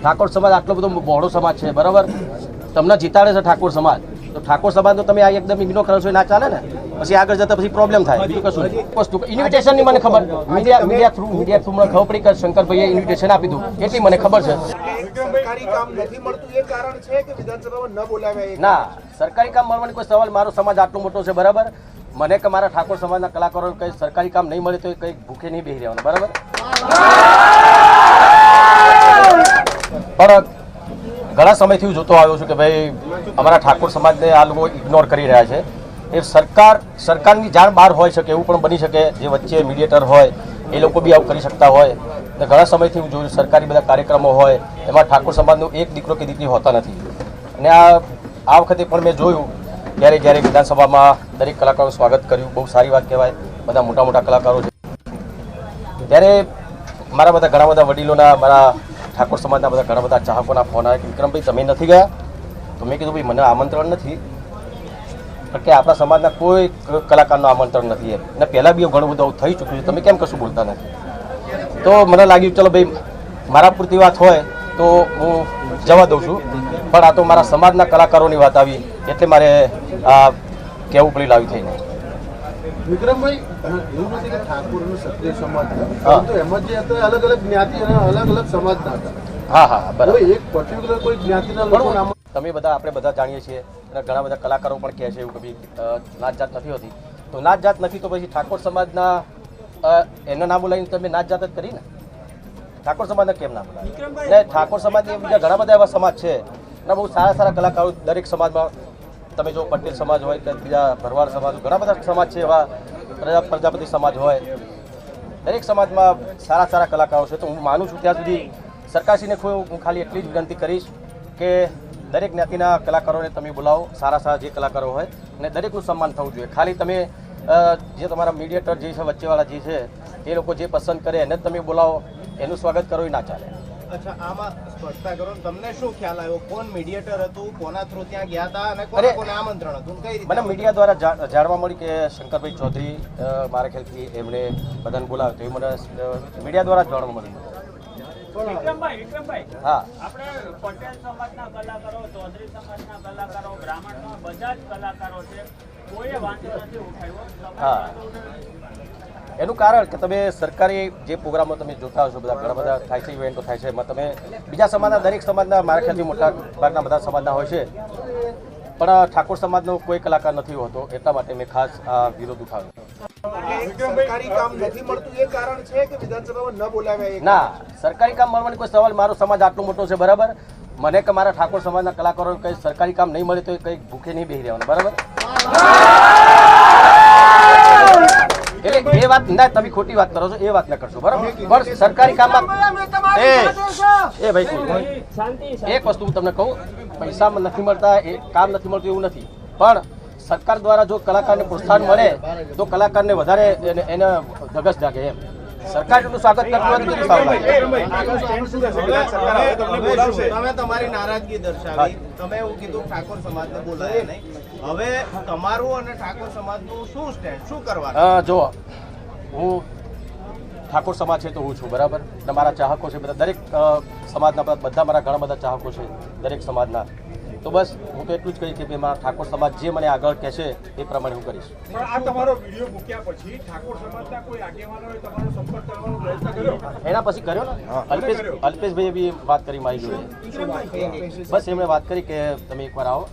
ઠાકોર સમાજ આટલો બધો બહોળો સમાજ છે બરાબર? તમને જીતાડે છે ઠાકોર સમાજ. તો ઠાકોર સમાજનો તમે આ એકદમ ઇગ્નોર કરો છો ના ચાલે ને? પછી આગળ જતા પછી પ્રોબ્લેમ થાય બીજું કશું વસ્તુ ઇન્વિટેશનની મને ખબર. Media media through media through મને ખબર પડી કે શંકરભાઈએ ઇન્વિટેશન આપી દીધું. એટલી મને ખબર છે? ન સરકારી કામ મળવાની કોઈ સવાલ મારો સમાજ આટલો મોટો છે બરાબર? મને કે મારા ઠાકોર સમાજના કલાકારો કંઈ સરકારી કામ નહીં મળે તો કંઈ ભૂખે નહીં બેસી રહેવાનું બરાબર પણ ઘણા સમયથી હું જોતો આવ્યો છું કે ભાઈ, અમારા ઠાકોર સમાજને આ લોકો ઇગ્નોર કરી રહ્યા છે. એ સરકાર, સરકારની જાણ બહાર હોઈ શકે, એવું પણ બની શકે, જે વચ્ચે મીડિયેટર હોય, એ લોકો બી આવું કરી શકતા હોય. ને ઘણા સમયથી હું જોયું, સરકારી બધા કાર્યક્રમો હોય, એમાં ઠાકોર સમાજનો એક દીકરો કે દીકરી હોતા નથી. અને આ આ વખતે પણ મેં જોયું ત્યારે જ્યારે વિધાનસભામાં દરેક કલાકારોનું સ્વાગત કર્યું. બહુ સારી વાત કહેવાય. બધા મોટા મોટા કલાકારો છે. ત્યારે મારા બધા ઘણા બધા વડીલોના, મારા ઠાકોર સમાજના બધા ઘણા બધા ચાહકોના ફોન આવ્યા કે, વિક્રમભાઈ, તમે નથી ગયા? તો મેં કીધું, ભાઈ, મને આમંત્રણ નથી. પણ કે આપણા સમાજના કોઈ કલાકારનું આમંત્રણ નથી એમ. ને પહેલાં બી ઘણું બધું થઈ ચૂક્યું છે. તમે કેમ કશું બોલતા નથી? તો મને લાગ્યું, ચલો ભાઈ, મારા પૂરતી વાત હોય તો હું જવા દઉં છું. પણ આ તો મારા સમાજના કલાકારોની વાત આવી, એટલે મારે આ કહેવું પડી લાવી થઈને. વિક્રમભાઈ એવું નથી કે ઠાકોર અને ક્ષત્રિય સમાજ હા. પરંતુ એમાં જે હતા અલગ અલગ જ્ઞાતિ અને અલગ અલગ સમાજના હતા. હા હા બરાબર. એક પર્ટિક્યુલર કોઈ જ્ઞાતિના લોકો નામ તમે બધા આપણે બધા જાણીએ છીએ અને ઘણા બધા કલાકારો પણ કહે છે એવું કે નાત જાત નથી હોતી. તો નાત જાત નથી તો પછી ઠાકોર સમાજના એના નામો લઈને તમે નાત જાત જ કરી ને? ઠાકોર સમાજને કેમ ના બોલાય ને ઠાકોર સમાજની બીજા ઘણા બધા એવા સમાજ છે. અને બહુ સારા સારા કલાકારો દરેક સમાજમાં તમે જો પટેલ સમાજ હોય કે બીજા ભરવાડ સમાજ ઘણા બધા સમાજ છે એવા પ્રજા, પ્રજાપતિ સમાજ હોય. દરેક સમાજમાં સારા સારા કલાકારો છે. તો હું માનું છું ત્યાં સુધી સરકારશ્રીને હું ખાલી એટલી જ વિનંતી કરીશ કે દરેક જ્ઞાતિના કલાકારોને તમે બોલાવો. સારા સારા જે કલાકારો હોય અને દરેકનું સન્માન થવું જોઈએ. ખાલી તમે જે તમારા મીડિયેટર જે છે, વચ્ચેવાળા જે છે એ લોકો જે પસંદ કરે એને તમે બોલાવો. એનું સ્વાગત કરો એ ના ચાલે. અચ્છા આમાં સ્પષ્ટતા કરો તમને શું ખ્યાલ આવ્યો? કોણ મીડિયેટર હતું? કોના થ્રુ ત્યાં ગયા હતા? અને કોને કોને આમંત્રણ હતું? કઈ રીતે મને મીડિયા દ્વારા જાણવા મળી કે શંકરભાઈ ચૌધરી મારા ખ્યાલથી એમણે બધાને બોલાવ્યો તો એ મને મીડિયા દ્વારા જ જાણવા મળ્યું. વિક્રમભાઈ વિક્રમભાઈ હા. આપણે પટેલ સમાજના કલાકારો ચૌધરી સમાજના કલાકારો બ્રાહ્મણના બધા જ કલાકારો છે કોઈએ વાંધો નથી ઉઠાવ્યો. હા. એનું કારણ કે તમે સરકારી જે પ્રોગ્રામો તમે જોતા હશો બધા ઘણા બધા થાય છે ઇવેન્ટો થાય છે એમાં તમે બીજા સમાજના દરેક સમાજના મારા ખ્યાલથી મોટા ભાગના બધા સમાજના હોય છે. પણ ઠાકોર સમાજનો કોઈ કલાકાર નથી હોતો એટલા માટે મેં ખાસ આ વિરોધ ઉઠાવ્યો. ના સરકારી કામ મળવાની કોઈ સવાલ મારો સમાજ આટલો મોટો છે બરાબર? મને કે મારા ઠાકોર સમાજના કલાકારો કંઈ સરકારી કામ નહીં મળે તો એ કંઈ ભૂખે નહીં બેસી રહેવાનું બરાબર? એટલે એ વાત ના તમે ખોટી વાત કરો છો એ વાત ના કરશો બરાબર? પણ સરકારી કામમાં એ એ ભાઈ શાંતિ એક વસ્તુ હું તમને કહું પૈસા નથી મળતા એ કામ નથી મળતું એવું નથી. પણ સરકાર દ્વારા જો કલાકારને પ્રોત્સાહન મળે તો કલાકારને વધારે એને એને ધગસ જાગે એમ. સરકાર એટલું સ્વાગત કરતું હોય કેટલું સારું હવે તમે તમારી નારાજગી દર્શાવી. તમે એવું કીધું ઠાકોર સમાજને બોલાય નહીં. હવે તમારું અને ઠાકોર સમાજનું શું સ્ટેન્ડ શું કરવાનું? અ, જો હું ઠાકોર સમાજ છે તો હું છું બરાબર? અને મારા ચાહકો છે બધા. દરેક સમાજના બધા બધા મારા ઘણા બધા ચાહકો છે દરેક સમાજના. તો બસ હું તો એટલું જ કહીશ કે ભાઈ મારા ઠાકોર સમાજ જે મને આગળ કહેશે એ પ્રમાણે હું કરીશ. પણ આ તમારો વીડિયો મૂક્યા પછી ઠાકોર સમાજના કોઈ આગેવાનોએ તમારો સંપર્ક કરવાનો પ્રયત્ન કર્યો? એના પછી કર્યો ને? અલ્પેશ અલ્પેશભાઈએ બી વાત કરી મારી જોડે. બસ એમણે વાત કરી કે તમે એકવાર આવો.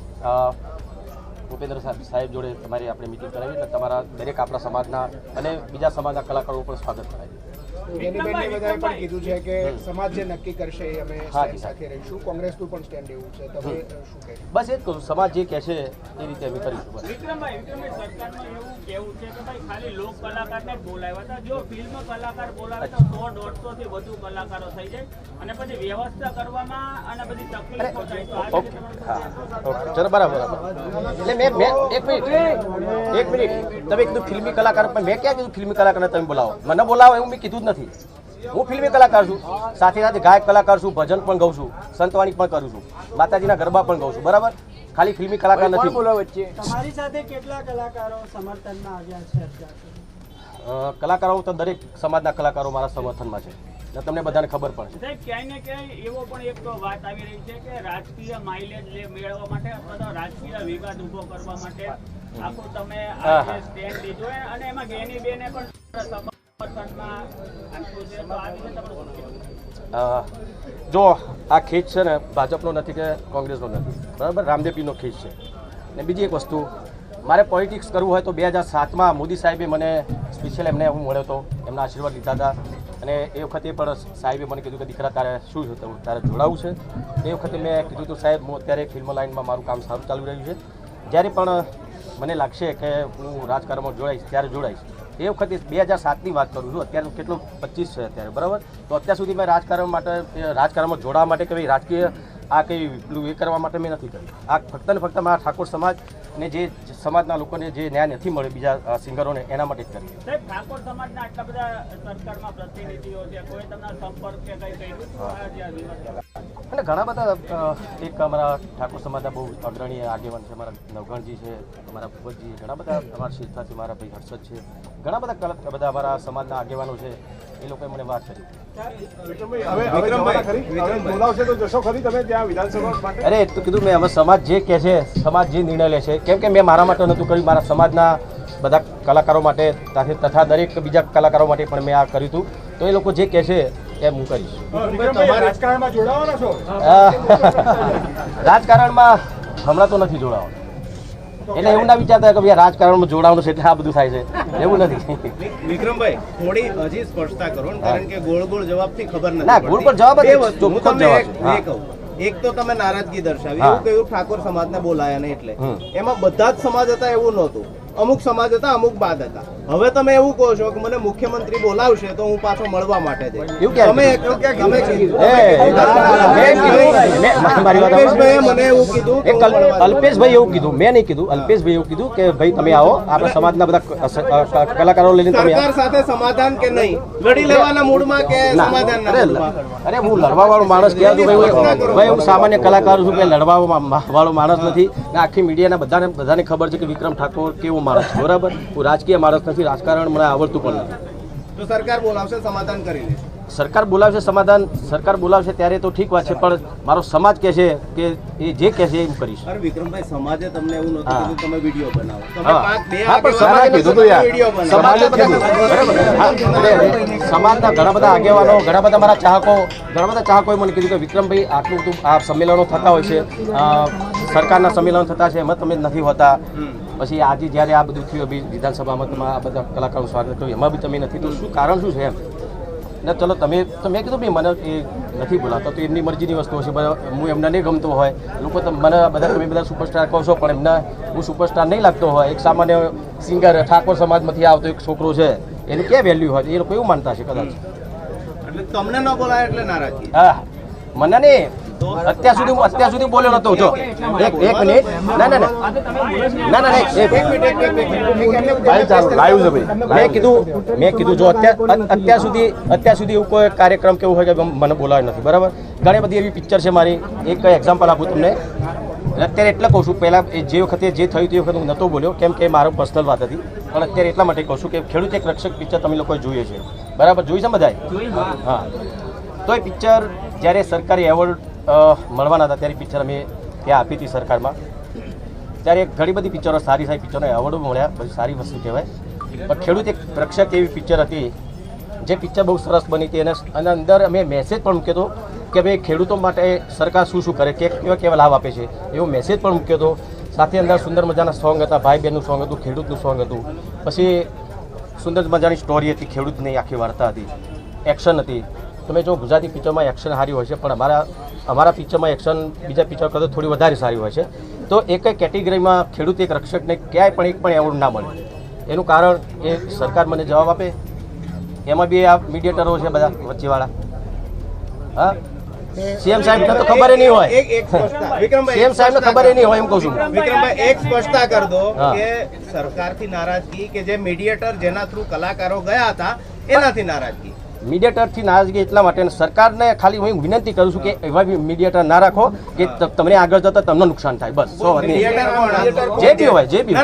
ભૂપેન્દ્ર સાહેબ સાહેબ જોડે તમારી આપણે મિટિંગ કરાવી એટલે તમારા દરેક આપણા સમાજના અને બીજા સમાજના કલાકારો પણ સ્વાગત કરાવી બેનીબેનને બધાએ પણ કીધું છે કે સમાજ જે નક્કી કરશે એ અમે સાથે રહીશું. કોંગ્રેસનું પણ સ્ટેન્ડ એવું છે. તમે શું કહેશો? બસ એ જ કહું સમાજ જે કહેશે એ રીતે અમે કરીશું વિક્રમભાઈ વિક્રમભાઈ સરકારનું એવું કેવું છે કે ભાઈ ખાલી લોક કલાકારને બોલાવ્યા હતા. જો ફિલ્મ કલાકાર બોલાવે તો સો દોઢસો થી વધુ કલાકારો થઈ જાય અને પછી વ્યવસ્થા કરવામાં અને બધી તકલીફો થાય. તો આ ઓકે. રીતે તમારું હા. ઓકે. ચલો બરાબર બરાબર. એટલે મેં મેં એક મિનિટ એક મિનિટ. તમે કીધું ફિલ્મી કલાકાર પણ મેં ક્યાં કીધું ફિલ્મી કલાકારને તમે બોલાવો? મને બોલાવો એવું મેં કીધું જ નથી. હું ફિલ્મી કલાકાર છું સાથે સાથે ગાયક કલાકાર છું ભજન પણ ગાઉં છું સંતવાણી પણ કરું છું માતાજીના ગરબા પણ ગાઉં છું બરાબર? ખાલી ફિલ્મી કલાકાર નથી. તમારી સાથે કેટલા કલાકારો સમર્થનમાં આવ્યા છે અત્યાર સુધી? અ, કલાકારો તો દરેક સમાજના કલાકારો મારા સમર્થનમાં છે. તમને બધાને ખબર પણ છે. ક્યાંય ને ક્યાંય એવો પણ એક વાત આવી રહી છે કે રાજકીય માઇલેજ લે મેળવવા માટે અથવા તો રાજકીય વિવાદ ઊભો કરવા માટે. આખું તમે સ્ટેન્ડ લીધું અને એમાં ગેની બેને પણ જો, આ ખેચ છે ને ભાજપનો નથી કે કોંગ્રેસનો નથી. બરાબર? રામદેવપીનો ખેચ છે. ને બીજી એક વસ્તુ, મારે પોલિટિક્સ કરવું હોય તો બે હજાર સાતમાં મોદી સાહેબે મને સ્પેશિયલ એમને હું મળ્યો હતો એમના આશીર્વાદ લીધા હતા. અને એ વખતે પણ સાહેબે મને કીધું કે, દીકરા, તારે શું છે? તારે જોડાવું છે? એ વખતે મેં કીધું હતું સાહેબ, હું અત્યારે ફિલ્મ લાઇનમાં મારું કામ સારું ચાલુ રહ્યું છે. જ્યારે પણ મને લાગશે કે હું રાજકારણમાં જોડાઈશ, ત્યારે જોડાઈશ. એ વખતે બે હજાર સાતની વાત કરું છું. અત્યારે કેટલું? પચીસ છે અત્યારે બરાબર? તો અત્યાર સુધી મેં રાજકારણ માટે રાજકારણમાં જોડાવા માટે કે ભાઈ રાજકીય આ કંઈ પેલું એ કરવા માટે મેં નથી કર્યું. આ ફક્ત ને ફક્ત મારા ઠાકોર સમાજ ને જે સમાજના લોકોને જે ન્યાય નથી મળ્યો બીજા સિંગરોને એના માટે જ કર્યું ઠાકોર સમાજના આટલા બધા સરકારમાં પ્રતિનિધિઓ છે કોઈ તમને સંપર્ક કે અને ઘણા બધા એક અમારા ઠાકોર સમાજના બહુ અગ્રણી આગેવાન છે અમારા નવગણજી છે અમારા ભૂપતજી ઘણા બધા અમારા શિલ્પાથી છે મારા ભાઈ હર્ષદ છે ઘણા બધા કલ- બધા અમારા સમાજના આગેવાનો છે એ લોકોએ મને વાત કરી. વિક્રમભાઈ, હવે હવે જવાના ખરી? હવે બોલાવશે તો જશો ખરી તમે ત્યાં વિધાનસભા માટે? અરે તો કીધું મેં હવે સમાજ જે કહે છે સમાજ જે નિર્ણય લે છે કેમ કે મેં મારા માટે નહોતું કર્યું મારા સમાજના બધા કલાકારો માટે તાથી- તથા દરેક બીજા કલાકારો માટે પણ મેં આ કર્યું હતું. તો એ લોકો જે કહે છે એમ હું કરીશ. રાજકારણમાં હમણાં તો નથી જોડાવાનું. એટલે એવું ના વિચારતા કે ભાઈ રાજકારણમાં જોડાવાનું છે એટલે આ બધું થાય છે. એવું નથી. વિક્રમભાઈ થોડી હજી સ્પષ્ટતા કરો કારણ કે ગોળ ગોળ જવાબથી ખબર નથી ના, ગોળ ગોળ જવાબ ચોખ્ખો જવાબ. એક તો તમે નારાજગી દર્શાવી. એવું કહ્યું ઠાકોર સમાજને બોલાયા ને એટલે. એમાં બધા જ સમાજ હતા એવું નહોતું. અમુક સમાજ હતા અમુક બાદ હતા. હવે તમે એવું કહો છો કે મને મુખ્યમંત્રી બોલાવશે તો હું પાછો મળવા માટે એવું કીધું. મને એવું. અલ્પેશભાઈ એવું કીધું મેં નહીં કીધું અલ્પેશભાઈ એવું કીધું કે ભાઈ તમે આવો આપણા સમાજના બધા કલાકારો લઈને તમે સાથે સમાધાન કે નહીં લડી લેવાના મૂડમાં કે સમાધાન અરે અરે હું લડવા વાળો માણસ કહેવાય તો ભાઈ હું- સામાન્ય કલાકાર છું કે લડવા વાળો માણસ નથી આખી મીડિયાના બધાને બધાને ખબર છે કે વિક્રમ ઠાકોર કેવો માણસ છે, બરાબર હું રાજકીય માણસ નથી રાજકારણ મને આવડતું પણ નથી. તો સરકાર બોલાવશે સમાધાન કરી લેશે સરકાર બોલાવશે સમાધાન સરકાર બોલાવશે ત્યારે તો ઠીક વાત છે પણ મારો સમાજ કહે છે કે એ જે કહે છે એ કરીશ. અરે વિક્રમભાઈ સમાજે તમને એવું નહોતું કીધું તમે વીડિયો બનાવો. તમે પાંચ બે હા, પણ સમાજે કીધું હતું યાર. વીડિયો સમાજના બરાબર. હા, અરે, અરે, સમાજના ઘણા બધા આગેવાનો ઘણા બધા મારા ચાહકો ઘણા બધા ચાહકોએ મને કીધું કે વિક્રમભાઈ આટલું બધું આ સંમેલનો થતા હોય છે. સરકારના સંમેલનો થતા છે એમાં તમે નથી હોતા. પછી આજે જ્યારે આ બધું થયું બી વિધાનસભામાં તમે આ બધા કલાકારો સ્વાગત કર્યું એમાં બી તમે નથી. તો શું કારણ શું છે એમ? ને ચલો તમે તો મેં કીધું ભાઈ મને એ નથી બોલાવતા તો એમની મરજીની વસ્તુ હશે. હું એમને નહીં ગમતો હોય. લોકો મને બધા તમે બધા સુપરસ્ટાર કહો છો પણ એમને હું સુપરસ્ટાર નહીં લાગતો હોય. એક સામાન્ય સિંગર ઠાકોર સમાજમાંથી આવતો એક છોકરો છે એની ક્યાં વેલ્યુ હોય? એ લોકો એવું માનતા છે કદાચ. એટલે તમને ન બોલાય એટલે નારાજગી હા. મને નહીં. અત્યાર સુધી હું અત્યાર સુધી બોલ્યો નતો જો. એક એક મિનિટ. ના ના ના. ના ના એક એક મેં કીધું મેં કીધું જો અત્યાર અત્યાર સુધી અત્યાર સુધી એવું કોઈ કાર્યક્રમ કેવું હોય કે મને બોલાવ્યો નથી બરાબર? ઘણી બધી એવી પિક્ચર છે મારી. એક એક્ઝામ્પલ આપું તમને. અત્યારે એટલે કહું છું પહેલાં એ જે વખતે જે થયું તે વખતે હું નહોતો બોલ્યો કેમ કે મારો પર્સનલ વાત હતી. પણ અત્યારે એટલા માટે કહું છું કે ખેડૂત એક રક્ષક પિક્ચર તમે લોકોએ જોઈએ છે. બરાબર? જોઈ છે બધાએ? હા. તો એ પિક્ચર જ્યારે સરકારી એવોર્ડ મળવાના હતા ત્યારે પિક્ચર અમે ત્યાં આપી હતી સરકારમાં. ત્યારે ઘણી બધી પિક્ચરો સારી સારી પિક્ચરો એવોર્ડો મળ્યા, બધી સારી વસ્તુ કહેવાય. પણ ખેડૂત એક રક્ષક એવી પિક્ચર હતી, જે પિક્ચર બહુ સરસ બની હતી અને અંદર અમે મેસેજ પણ મૂક્યો હતો કે ભાઈ ખેડૂતો માટે સરકાર શું શું કરે, કે, કેવા કેવા લાભ આપે છે. એવો મેસેજ પણ મૂક્યો હતો. સાથે અંદર સુંદર મજાના સોંગ હતા ભાઈ બહેનનું સોંગ હતું, ખેડૂતનું સોંગ હતું. પછી સુંદર મજાની સ્ટોરી હતી, ખેડૂતની આખી વાર્તા હતી. એક્શન હતી. તમે જો ગુજરાતી પિક્ચરમાં એક્શન સારી હોય છે પણ અમારા અમારા પિક્ચરમાં એક્શન બીજા પિક્ચર કરતાં થોડી વધારે સારી હોય છે. તો એક કેટેગરીમાં ખેડૂત એક રક્ષકને ક્યાંય પણ એક પણ એવોર્ડ ના મળે. એનું કારણ એ સરકાર મને જવાબ આપે. એમાં બી આ મીડિયેટરો છે બધા વચ્ચેવાળા. હા? સીએમ સાહેબને તો ખબર નહીં હોય. એક સાહેબ ને સીએમ ખબર નહીં હોય એમ કહું છું. વિક્રમભાઈ એક સ્પષ્ટતા કર દો કે સરકારથી નારાજગી કે જે મીડિયેટર જેના થ્રુ કલાકારો ગયા હતા એનાથી નારાજગી. મીડિયેટરથી નારાજગી એટલા માટે સરકારને ખાલી હું વિનંતી કરું છું કે એવા મીડિયેટર ના રાખો કે તમને આગળ જતા તમને નુકસાન થાય. બસ. સો? જે બી હોય જે બી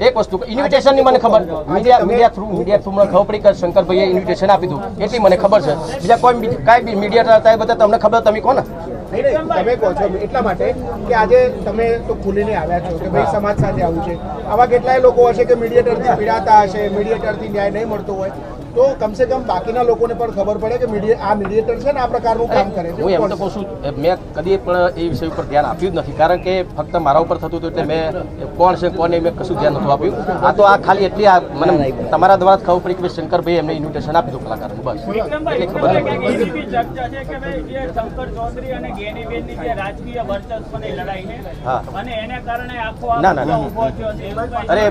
એક વસ્તુ ઇન્વિટેશનની મને ખબર media media through media through મને ખબર પડી કે શંકરભાઈએ ઇન્વિટેશન આપી દીધું. એટલી મને ખબર છે. બીજા કોઈ બી- કાંઈ બી મીડિયા હતા એ બધા તમને ખબર તમે કોને તમે કહો છો એટલા માટે કે આજે તમે તો ખુલીને આવ્યા છો કે ભાઈ સમાજ સાથે આવું છે. આવા કેટલાય લોકો હશે કે મીડિયેટરથી પીડાતા હશે મીડિયેટરથી ન્યાય નહીં મળતો હોય? તો કમસે કમ બાકીના લોકોને પણ ખબર પડે કે મીડિયા આ મીડિયેટર છે ને આ પ્રકારનું કામ કરે છે. હું એમ તો કહું છું મેં કદી પણ એ વિષય ઉપર ધ્યાન આપ્યું જ નથી કારણ કે ફક્ત મારા ઉપર થતું હતું એટલે મેં કોણ છે કોને મેં કશું ધ્યાન નહોતું આપ્યું. આ તો આ ખાલી એટલી આ મને તમારા દ્વારા જ ખબર પડી કે ભાઈ શંકરભાઈ એમને ઇન્વિટેશન આપી દીધું કલાકારનું બસ. એટલે ખબર એક પડી. એવી બી ચર્ચા છે કે શંકર ચૌધરી અને ગેનીબેનની જે રાજકીય વર્ચસ્વની લડાઈ છે હા. અને એને કારણે આખો આ ના, ના, અરે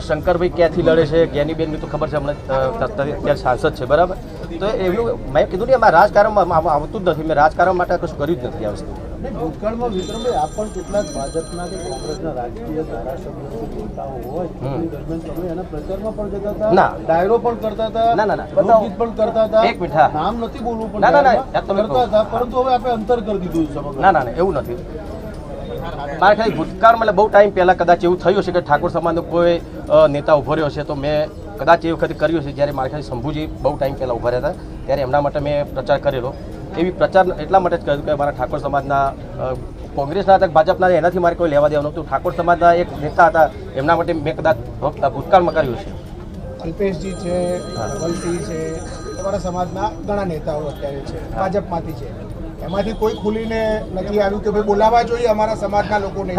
શંકરભાઈ ક્યાંથી લડે છે જ્ઞાનીબેનની તો ખબર છે હમણાં અત્યારે સાંસદ છે બરાબર? તો એમનું મેં કીધું ને એમાં રાજકારણમાં આવતું જ નથી. મેં રાજકારણ માટે કશું કર્યું જ નથી આ વસ્તુ. ભૂતકાળમાં વિક્રમભાઈ આપ પણ કેટલાક ભાજપના કે કોંગ્રેસના રાજકીય ધારાસભ્યો નેતાઓ હોય દરમિયાન તમે એના પ્રચારમાં પણ જતા હતા ના. ડાયરો પણ કરતા હતા ના, ના, ના. પણ કરતા હતા. એક મિનિટ, નામ નથી બોલવું પણ ના, ના, ના, તમે કરતા હતા પરંતુ હવે આપણે અંતર કરી દીધું સમગ્ર. ના ના ના. એવું નથી. મારે ખાલી ભૂતકાળમાં એટલે બહુ ટાઈમ પહેલાં કદાચ એવું થયું છે કે ઠાકોર સમાજનો કોઈ નેતા ઊભો રહ્યો છે તો મેં કદાચ એ વખતે કર્યું છે જ્યારે મારા ખાલી શંભુજી બહુ ટાઈમ પહેલાં ઊભા રહ્યા હતા ત્યારે એમના માટે મેં પ્રચાર કરેલો. એવી પ્રચાર એટલા માટે જ કર્યું કે મારા ઠાકોર સમાજના કોંગ્રેસના હતા ભાજપના એનાથી મારે કોઈ લેવા દેવાનું હતું ઠાકોર સમાજના એક નેતા હતા એમના માટે મેં કદાચ ભૂતકાળમાં કર્યું છે અલ્પેશજી છે ધવલસિંહ છે તમારા સમાજના ઘણા નેતાઓ અત્યારે છે ભાજપમાંથી છે. એમાંથી કોઈ ખુલીને નથી આવ્યું કે ભાઈ બોલાવવા જોઈએ અમારા સમાજના લોકોને.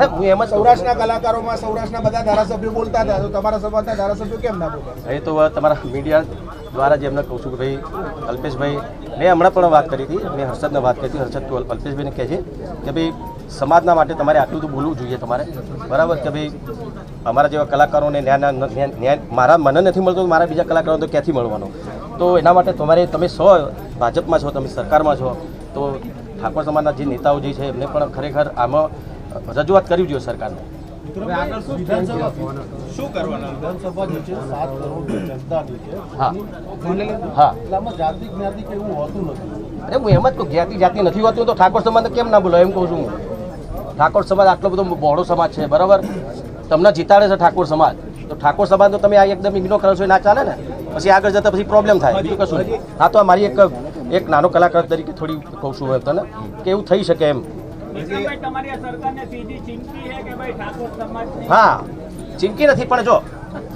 સૌરાષ્ટ્રના કલાકારોમાં સૌરાષ્ટ્રના બધા ધારાસભ્યો બોલતા હતા તો તમારા સમાજના ધારાસભ્યો કેમ ના બોલે? એ તો તમારા મીડિયા દ્વારા જે એમને કહું છું કે ભાઈ અલ્પેશભાઈ મેં હમણાં પણ વાત કરી હતી મેં હર્ષદને વાત કરી હતી હર્ષદ તું અલ્પેશભાઈને કહે છે કે ભાઈ સમાજના માટે તમારે આટલું તો બોલવું જોઈએ તમારે. બરાબર કે ભાઈ અમારા જેવા કલાકારોને ન્યાય ન્યાય મારા મને નથી મળતો મારા બીજા કલાકારો તો ક્યાંથી મળવાનો? તો એના માટે તમારે તમે સો ભાજપમાં છો તમે સરકારમાં છો તો ઠાકોર સમાજના જે નેતાઓ જે છે એમને પણ ખરેખર આમાં રજૂઆત કરવી જોઈએ સરકારને. શું કરવાના? વિધાનસભા જે છે સાત કરોડ જનતાની છે હા. હા. એટલે આમાં જાતિ જ્ઞાતિ કે એવું હોતું નથી. અરે હું એમ જ કહું જ્ઞાતિ જાતિ નથી હોતું તો ઠાકોર સમાજને કેમ ના બોલો એમ કહું છું હું. ઠાકોર સમાજ આટલો બધો બહોળો સમાજ છે બરાબર? તમને જીતાડે છે ઠાકોર સમાજ. તો ઠાકોર સમાજ તો તમે આ એકદમ ઇગ્નોર કરો છો એ ના ચાલે ને? પછી આગળ જતા પછી પ્રોબ્લેમ થાય. બીજું કશું નહીં. હા તો આ મારી એક એક નાનો કલાકાર તરીકે થોડી કહું છું તને કે એવું થઈ શકે એમ. વિક્રમભાઈ, તમારી આ સરકારને સીધી ચીમકી છે કે ભાઈ ઠાકોર સમાજની હા ચીમકી નથી પણ જો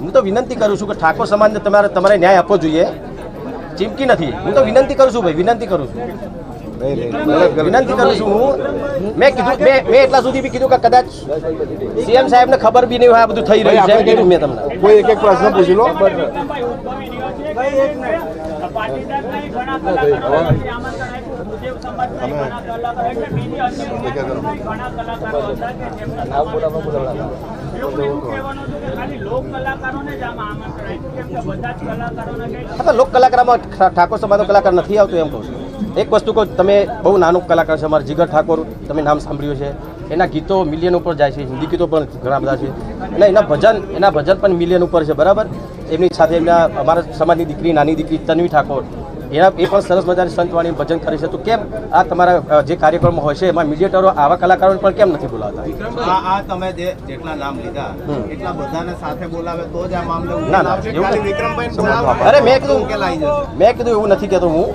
હું તો વિનંતી કરું છું કે ઠાકોર સમાજને તમારે તમારે ન્યાય આપવો જોઈએ. ચીમકી નથી. હું તો વિનંતી કરું છું ભાઈ વિનંતી કરું છું. વિનંતી કરું છું હું. મેં કીધું મેં મેં એટલા સુધી બી કીધું કે કદાચ સીએમ સાહેબને ખબર બી નહીં હોય આ બધું થઈ રહ્યું છે મેં તમને. કોઈ એક એક પ્રશ્ન પૂછી લો. લોક કલાકારોને જ આમાં આમંત્રણ આપ્યું. કેમ કે બધા જ કલાકારોને કંઈ હા તો લોક કલાકારમાં ઠાકોર સમાજનો કલાકાર નથી આવતો એમ કહું છું. એક વસ્તુ કહું તમે બહુ નાનો કલાકાર છે અમારા જીગર ઠાકોર તમે નામ સાંભળ્યું છે. એના ગીતો મિલિયન ઉપર જાય છે હિન્દી ગીતો પણ ઘણા બધા છે. અને એના ભજન એના ભજન પણ મિલિયન ઉપર છે બરાબર? એમની સાથે એમના અમારા સમાજની દીકરી નાની દીકરી તન્વી ઠાકોર એના એ પણ સરસ મજાની સંતવાણી ભજન કરે છે. તો કેમ આ તમારા જે કાર્યક્રમ હોય છે એમાં મીડિયેટરો આવા કલાકારોને પણ કેમ નથી બોલાવતા? આ તમે જે જેટલા નામ લીધા. એટલા બધાને સાથે બોલાવે તો જ આ મામલે ના, ના, એવું વિક્રમભાઈ અરે મેં કીધું મેં કીધું એવું નથી કહેતો હું.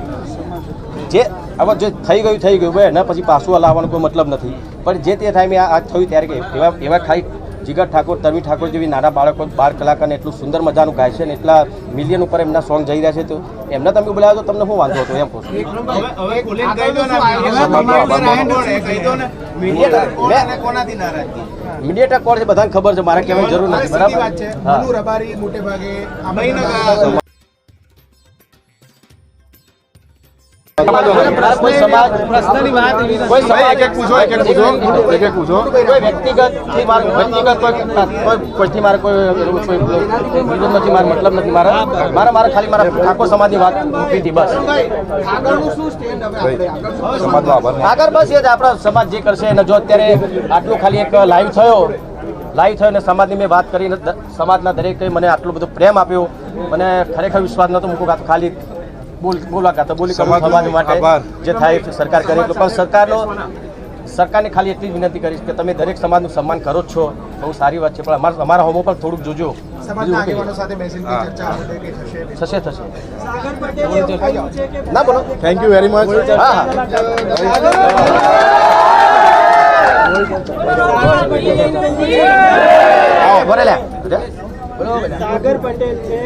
જે હવે જે થઈ ગયું થઈ ગયું એના પછી પાછું લાવવાનો કોઈ મતલબ નથી. પણ જે તે ટાઈમે આ આ થયું ત્યારે કે એવા એવા ખાલી જીગર ઠાકોર તરવી ઠાકોર જેવી નાના બાળકો બાર કલાકારને એટલું સુંદર મજાનું ગાય છે ને એટલા મિલિયન ઉપર એમના સોંગ જઈ રહ્યા છે તો એમને તમે બોલાવ્યો તો તમને શું વાંધો હતો એમ કહું મીડિયા હવે હવે ખુલીને કહી દો ને મીડિયેટર કોણ છે? બધાને ખબર છે મારે કહેવાની જરૂર નથી સીધી વાત છે બરાબર કોઈ સમાજ પૂછો કોઈ કોઈ કોઈ કોઈથી મારે કોઈ નથી મારે મતલબ નથી મારા મારે મારે ખાલી મારા ઠાકોર સમાજની વાત મૂકી હતી બસ આગળ બસ એ જ આપણા સમાજ જે કરશે અને જો અત્યારે આટલું ખાલી એક લાઈવ થયો લાઈવ થયો અને સમાજની મેં વાત કરીને સમાજના દરેકે મને આટલો બધો પ્રેમ આપ્યો મને ખરેખર વિશ્વાસ નહોતો મૂકું ખાલી બોલ બોલવા કાં તો બોલી સમાજ માટે જે થાય સરકાર કરે પણ સરકારનો સરકારને ખાલી એટલી જ વિનંતી કરીશ કે તમે દરેક સમાજનું સન્માન કરો જ છો બહુ સારી વાત છે પણ અમારા અમારા હોમો પણ થોડુંક જોજો થશે થશે ના બોલો થેન્ક યુ વેરી મચ હા હા સાગર પટેલ છે.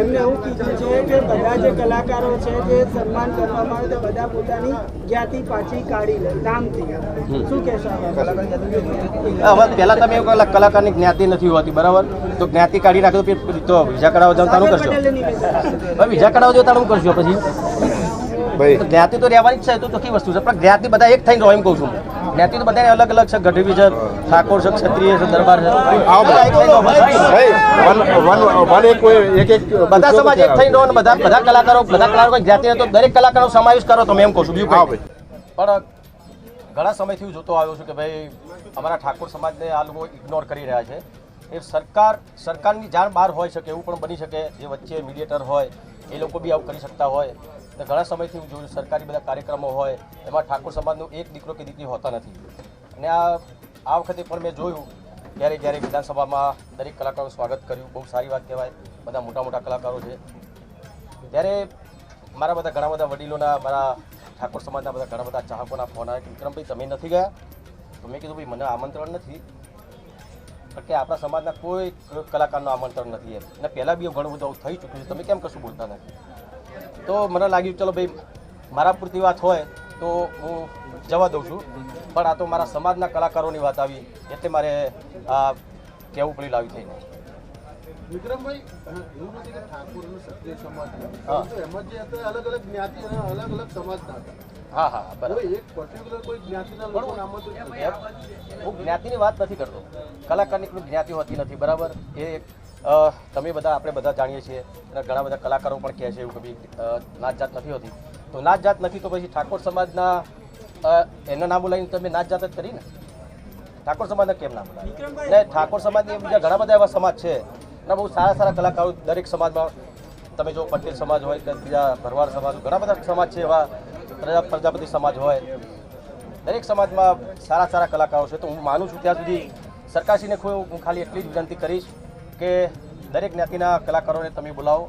એમને એવું કીધું છે કે બધા જે કલાકારો છે જે સન્માન કરવામાં આવે તો બધા પોતાની જ્ઞાતિ પાછી કાઢી લે નામથી. શું કહેશો પહેલા તમે એવું કલા કલાકારની જ્ઞાતિ નથી હોતી બરાબર? તો જ્ઞાતિ કાઢી નાખો તો તો વિઝા કઢાવવા જાવ તારું કરશો. વિઝા કઢાવવા જાવ તારું કરશો પછી. તો જ્ઞાતિ તો રહેવાની જ છે તો ચોખ્ખી વસ્તુ છે? પણ જ્ઞાતિ બધા એક થઈને રહો એમ કહું છું. જ્ઞાતિ તો બધાને અલગ અલગ છે. ગઢવી છે ઠાકોર છે ક્ષત્રિય છે દરબાર છે. બધા. સમાજ એક થઈને ને બધા બધા કલાકારો બધા કલાકારો જ્ઞાતિ તો દરેક કલાકારો સમાવેશ કરો તમે એમ કહું છું. બીજું કંઈ પણ ઘણા સમયથી હું જોતો આવ્યો છું કે ભાઈ અમારા ઠાકોર સમાજને આ લોકો ઇગ્નોર કરી રહ્યા છે. એ સરકાર સરકારની જાણ બહાર હોઈ શકે એવું પણ બની શકે. જે વચ્ચે મીડિયેટર હોય એ લોકો બી આવું કરી શકતા હોય. તો ઘણા સમયથી હું જોયું, સરકારી બધા કાર્યક્રમો હોય, એમાં ઠાકોર સમાજનો એક દીકરો કે દીકરી હોતા નથી. અને આ આ વખતે પણ મેં જોયું ક્યારેક ક્યારેક વિધાનસભામાં દરેક કલાકારોનું સ્વાગત કર્યું. બહુ સારી વાત કહેવાય. બધા મોટા મોટા કલાકારો છે. ત્યારે મારા બધા ઘણા બધા વડીલોના, મારા ઠાકોર સમાજના બધા ઘણા બધા ચાહકોના ફોન આવ્યા કે વિક્રમભાઈ તમે નથી ગયા? તો મેં કીધું, ભાઈ, મને આમંત્રણ નથી. કારણ કે આપણા સમાજના કોઈ કલાકારનું આમંત્રણ નથી એમ. અને પહેલાં બી ઘણું બધું થઈ ચૂક્યું છે. તમે કેમ કશું બોલતા નથી? તો મને લાગ્યું ચલો ભાઈ મારા પૂરતી વાત હોય તો હું જવા દઉં છું. પણ આ તો મારા સમાજના કલાકારોની વાત આવી એટલે મારે આ કહેવું પડ્યું લાવી થઈને. વિક્રમભાઈ એવું નથી કે ઠાકોરનો ક્ષત્રિય સમાજ હા. એમાં જે અલગ અલગ જ્ઞાતિ અને અલગ અલગ સમાજના હતા. હા બરાબર. એક પર્ટિક્યુલર કોઈ જ્ઞાતિના લોકોને આમંત્રિત હું જ્ઞાતિની વાત નથી કરતો. કલાકારની કોઈ જ્ઞાતિ હોતી નથી બરાબર? એ તમે બધા આપણે બધા જાણીએ છીએ અને ઘણા બધા કલાકારો પણ કહે છે એવું કે અ, નાત જાત નથી હોતી. તો નાત જાત નથી તો પછી ઠાકોર સમાજના એના નામ લઈને તમે નાત જાત જ કરી ને ઠાકોર સમાજને કેમ ના બોલાવી ને ઠાકોર સમાજની બીજા ઘણા બધા એવા સમાજ છે. અને બહુ સારા સારા કલાકારો દરેક સમાજમાં તમે જો પટેલ સમાજ હોય કે બીજા ભરવાડ સમાજ ઘણા બધા સમાજ છે એવા પ્રજા પ્રજાપતિ સમાજ હોય. દરેક સમાજમાં સારા સારા કલાકારો છે. તો હું માનું છું ત્યાં સુધી સરકારશ્રીને હું ખાલી એટલી જ વિનંતી કરીશ. કે દરેક જ્ઞાતિના કલાકારોને તમે બોલાવો.